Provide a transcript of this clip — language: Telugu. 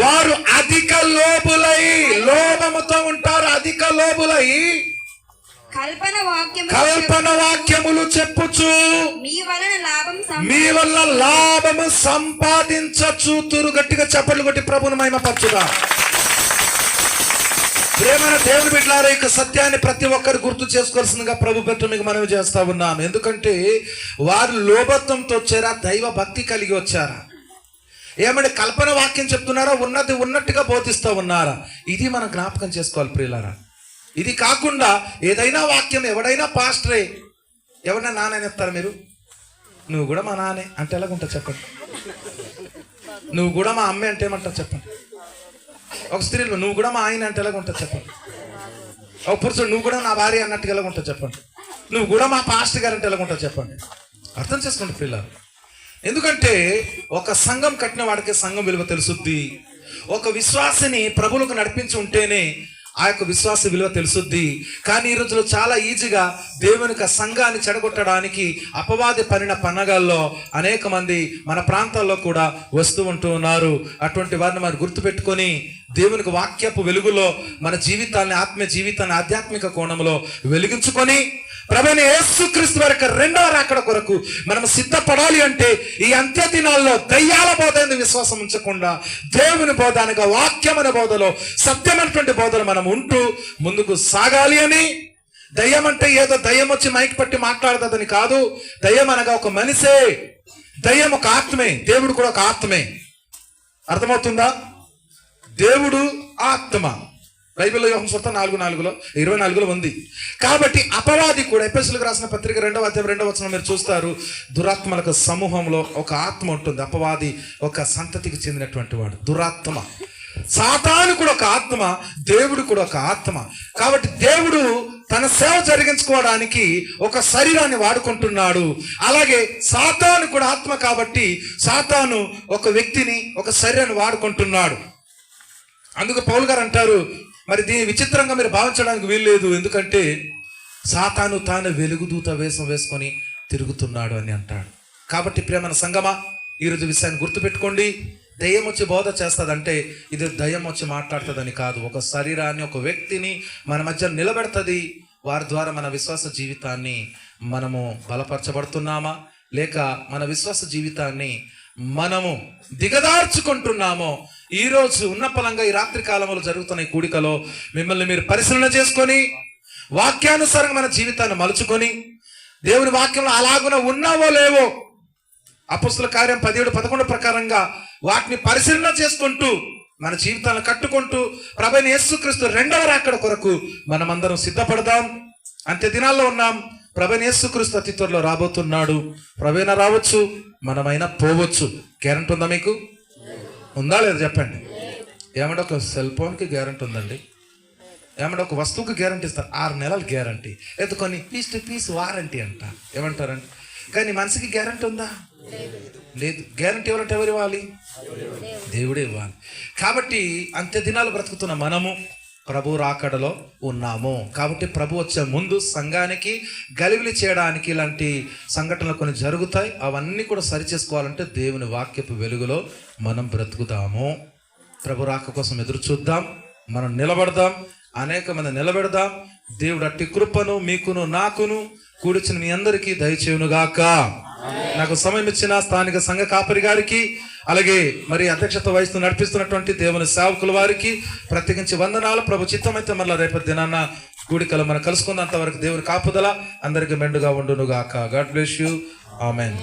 వారు అధిక లోబులై లోభముతో ఉంటారు అధిక లోబులై. కల్పన వాక్యము కల్పన వాక్యములు చెప్పుచు. మీ వలన లాభం మీ వల్ల లాభము సంపాదించచ్చు తురు గట్టిగా చప్పట్లు కొట్టి ప్రభుని మహిమపరచుగా ప్రేమైన దేవుని బిడ్డలారా ఇక సత్యాన్ని ప్రతి ఒక్కరు గుర్తు చేసుకోవాల్సిందిగా ప్రభు పెట్టు మీకు మనవి చేస్తా ఉన్నాం ఎందుకంటే వారు లోభత్వంతో వచ్చారా దైవ భక్తి కలిగి వచ్చారా? ఏమంటే కల్పన వాక్యం చెప్తున్నారా? ఉన్నది ఉన్నట్టుగా బోధిస్తూ ఉన్నారా? ఇది మనం జ్ఞాపకం చేసుకోవాలి ప్రియులారా. ఇది కాకుండా ఏదైనా వాక్యం ఎవడైనా పాస్టరే నాన్న నాననేస్తారా మీరు? నువ్వు కూడా మా నానే అంటే ఎలాగుంటావు చెప్పండి. నువ్వు కూడా మా అమ్మే అంటే ఏమంటావు చెప్పండి. ఒక స్త్రీలు నువ్వు కూడా మా ఆయన అంటే ఎలాగుంటావు చెప్పండి. ఒక పురుషుడు నువ్వు కూడా నా భార్య అన్నట్టుగా ఎలాగుంటావు చెప్పండి. నువ్వు కూడా మా పాస్ట్ గారు అంటే ఎలాగుంటావు చెప్పండి. అర్థం చేసుకోండి పిల్లలు ఎందుకంటే ఒక సంఘం కట్టిన వాడికి సంఘం విలువ తెలుసుద్ది. ఒక విశ్వాసిని ప్రభులకు నడిపించి ఉంటేనే ఆ యొక్క విశ్వాస విలువ తెలుసుద్ది. కానీ ఈ రోజులో చాలా ఈజీగా దేవునికి సంఘాన్ని చెడగొట్టడానికి అపవాది పనిన పండగల్లో అనేక మంది మన ప్రాంతాల్లో కూడా వస్తూ ఉంటూ ఉన్నారు. అటువంటి వారిని మనం గుర్తుపెట్టుకొని దేవునికి వాక్యపు వెలుగులో మన జీవితాన్ని ఆత్మీయ జీవితాన్ని ఆధ్యాత్మిక కోణంలో వెలిగించుకొని ప్రభుని యేసుక్రీస్తు వారి యొక్క రాకడ కొరకు మనం సిద్ధపడాలి అంటే ఈ అంత్య దినాల్లో దయ్యాల బోధ విశ్వాసం ఉంచకుండా దేవుని బోధ అనగా వాక్యమైన బోధలో సత్యమైనటువంటి బోధలు మనం ఉంటూ ముందుకు సాగాలి అని. దయ్యం అంటే ఏదో దయ్యం వచ్చి మైక్ పట్టి మాట్లాడుతుందని కాదు. దయ్యం అనగా ఒక మనిషే. దయ్యం ఒక ఆత్మే. దేవుడు కూడా ఒక ఆత్మే. అర్థమవుతుందా? దేవుడు ఆత్మ. బైబిల్లో యోహం స్వత నాలుగు నాలుగులో ఇరవై నాలుగులో ఉంది. కాబట్టి అపవాది కూడా ఎపిసలకు రాసిన పత్రిక రెండవ అధ్యాయం రెండవ వచనం మీరు చూస్తారు దురాత్మలకు సమూహంలో ఒక ఆత్మ ఉంటుంది. అపవాది ఒక సంతతికి చెందినటువంటి వాడు. దురాత్మ. సాతాను కూడా ఒక ఆత్మ దేవుడు కూడా ఒక ఆత్మ. కాబట్టి దేవుడు తన సేవ జరిగించుకోవడానికి ఒక శరీరాన్ని వాడుకుంటున్నాడు. అలాగే సాతాను కూడా ఆత్మ కాబట్టి సాతాను ఒక వ్యక్తిని ఒక శరీరాన్ని వాడుకుంటున్నాడు. అందుకు పౌల్ గారు అంటారు మరి దీని విచిత్రంగా మీరు భావించడానికి వీల్లేదు. ఎందుకంటే సాతాను తాను వెలుగుదూత వేషం వేసుకొని తిరుగుతున్నాడు అని అంటాడు. కాబట్టి ప్రేమన సంగమా ఈరోజు విషయాన్ని గుర్తుపెట్టుకోండి. దయ్యం వచ్చి బోధ చేస్తుందంటే ఇది దయ్యం వచ్చి మాట్లాడుతుందని కాదు. ఒక శరీరాన్ని ఒక వ్యక్తిని మన మధ్య నిలబెడుతుంది. వారి ద్వారా మన విశ్వాస జీవితాన్ని మనము బలపరచబడుతున్నామా? లేక మన విశ్వాస జీవితాన్ని మనము దిగదార్చుకుంటున్నామో ఈరోజు రోజు ఉన్న పలంగా ఈ రాత్రి కాలంలో జరుగుతున్న ఈ కూడికలో మిమ్మల్ని మీరు పరిశీలన చేసుకొని వాక్యానుసారంగా మన జీవితాన్ని మలుచుకొని దేవుని వాక్యంలో అలాగున ఉన్నావో లేవో అపుస్తుల కార్యం పదిహేడు పదకొండు ప్రకారంగా వాటిని పరిశీలన చేసుకుంటూ మన జీవితాలను కట్టుకుంటూ ప్రభైన యేసుక్రీస్తు రెండవ రాకడ కొరకు మనమందరం సిద్ధపడదాం. అంత్య దినాల్లో ఉన్నాం. ప్రభనేసుక్రీస్తు అతి త్వరలో రాబోతున్నాడు. ప్రభైనా రావచ్చు మనమైనా పోవచ్చు. గ్యారంటీ ఉందా మీకు? ఉందా లేదా చెప్పండి. ఏమంటే ఒక సెల్ ఫోన్కి గ్యారంటీ ఉందండి. ఏమంటే ఒక వస్తువుకి గ్యారంటీ ఇస్తారు. ఆరు నెలల గ్యారంటీ. లేదా కొన్ని పీస్ టు పీస్ వారంటీ అంట. ఏమంటారండి? కానీ మనిషికి గ్యారంటీ ఉందా? లేదు. గ్యారంటీ ఎవరంటే ఎవరు ఇవ్వాలి? దేవుడే ఇవ్వాలి. కాబట్టి అంత్య దినాలు బ్రతుకుతున్న మనము. ప్రభు రాకడలో ఉన్నాము. కాబట్టి ప్రభు వచ్చే ముందు సంఘానికి గలివిలి చేయడానికి ఇలాంటి సంఘటనలు కొన్ని జరుగుతాయి. అవన్నీ కూడా సరి చేసుకోవాలంటే దేవుని వాక్యపు వెలుగులో మనం బ్రతుకుతాము ప్రభు రాక కోసం ఎదురు చూద్దాం. మనం నిలబడదాం. అనేక మంది నిలబెడదాం. దేవుడు అట్టి కృపను మీకును నాకును కూడిచిన మీ అందరికీ దయచేయునుగాక. నాకు సమయం ఇచ్చిన స్థానిక సంఘ కాపరి గారికి అలాగే మరి అధ్యక్షత వహిస్తూ నడిపిస్తున్నటువంటి దేవుని సేవకుల వారికి ప్రత్యేకించి వందనాలు. ప్రభు చిత్తమైతే మళ్ళీ రేపటి దినాన్న గుడికలు మనం కలుసుకున్నంత వరకు దేవుని కాపుదల అందరికి మెండుగా ఉండునుగాక. God bless you. ఆమెన్.